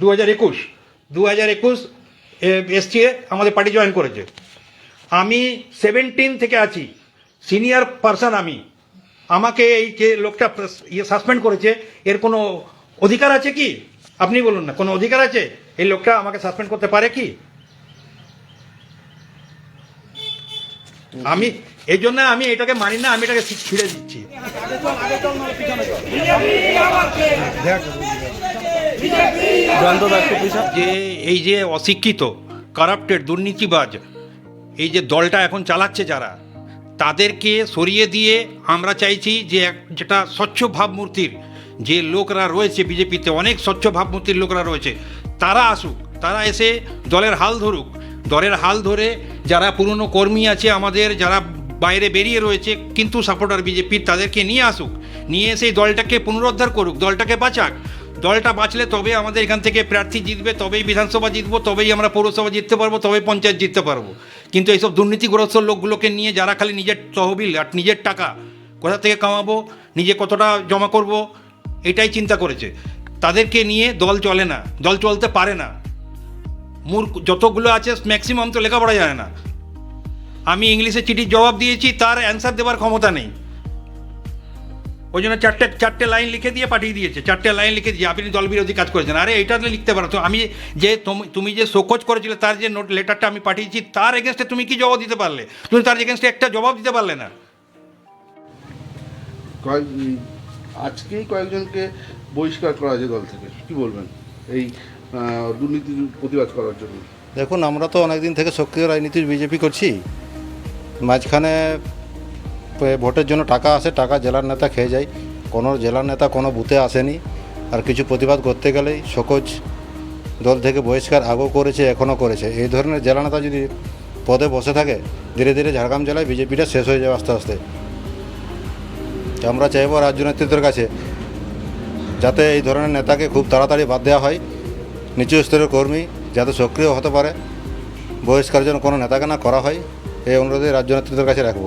দু হাজার একুশ দু হাজার একুশ এসছে আমাদের পার্টি জয়েন করেছে। আমি সেভেন্টিন থেকে আছি সিনিয়র পার্সন আমি। আমাকে এই যে লোকটা ইয়ে সাসপেন্ড করেছে এর কোনো অধিকার আছে কি? আপনি বলুন না কোনো অধিকার আছে? এই লোকটা আমাকে সাসপেন্ড করতে পারে কি? আমি এই জন্য আমি এটাকে মানি না আমি এটাকে ছিঁড়ে দিচ্ছি। যে এই যে অশিক্ষিত কারাপ্টেড দুর্নীতিবাজ, এই যে দলটা এখন চালাচ্ছে যারা, তাদেরকে সরিয়ে দিয়ে আমরা চাইছি যে যেটা স্বচ্ছ ভাবমূর্তির যে লোকরা রয়েছে বিজেপিতে, অনেক স্বচ্ছ ভাবমূর্তির লোকরা রয়েছে, তারা আসুক, তারা এসে দলের হাল ধরুক। দলের হাল ধরে যারা পুরনো কর্মী আছে আমাদের, যারা বাইরে বেরিয়ে রয়েছে, কিন্তু সাপোর্টার বিজেপির, তাদেরকে নিয়ে আসুক। নিয়ে এসে দলটাকে পুনরুদ্ধার করুক, দলটাকে বাঁচাক। দলটা বাঁচলে তবে আমাদের এখান থেকে প্রার্থী জিতবে, তবেই বিধানসভা জিতবো, তবেই আমরা পৌরসভা জিততে পারব, তবেই পঞ্চায়েত জিততে পারব। কিন্তু এইসব দুর্নীতিগ্রস্ত লোকগুলোকে নিয়ে যারা খালি নিজের তহবিল আর নিজের টাকা কোথা থেকে কামাবো, নিজে কতটা জমা করব, এটাই চিন্তা করেছে। তাদেরকে নিয়ে দল চলে না, দল চলতে পারে না। মূর্খ, যতগুলো আছে ম্যাক্সিমাম তো লেখাপড়া জানে না। আমি ইংলিশে চিঠির জবাব দিয়েছি, তার অ্যান্সার দেওয়ার ক্ষমতা নেই। ওই জন্য চারটে চারটে লাইন লিখে দিয়ে পাঠিয়ে দিয়েছে। চারটে লাইন লিখে দিয়ে আপনি দল বিরোধী কাজ করেছেন। আরে এটা তো লিখতে পারো। তো আমি যে তুমি- তুমি যে শোকজ করেছিলে তার যে নোট লেটারটা আমি পাঠিয়েছি তার এগেনস্টে তুমি কি জবাব দিতে পারলে? তুমি তার এগেনস্টে একটা জবাব দিতে পারলে না। আজকেই কয়েকজনকে বহিষ্কার করা হয়েছে দল থেকে। কি বলবেন? এই দুর্নীতির প্রতিবাদ করার জন্য। দেখুন আমরা তো অনেক দিন থেকে সক্রিয় রাজনীতি বিজেপি করছি। মাঝখানে ভোটের জন্য টাকা আসে, টাকা জেলার নেতা খেয়ে যায়। কোনো জেলার নেতা কোনো বুথে আসেনি। আর কিছু প্রতিবাদ করতে গেলেই সকোজ দল থেকে বহিষ্কার আগেও করেছে, এখনও করেছে। এই ধরনের জেলা নেতা যদি পদে বসে থাকে, ধীরে ধীরে ঝাড়গ্রাম জেলায় বিজেপিটা শেষ হয়ে যাবে আস্তে আস্তে। আমরা চাইব রাজ্য নেতৃত্বের কাছে যাতে এই ধরনের নেতাকে খুব তাড়াতাড়ি বাদ দেওয়া হয়। নিচু স্তরের কর্মী যাতে সক্রিয় হতে পারে। বহিষ্কার যেন কোনো নেতাকে না করা হয়। এই অনুরোধে রাজ্য নেতৃত্বের কাছে রাখব।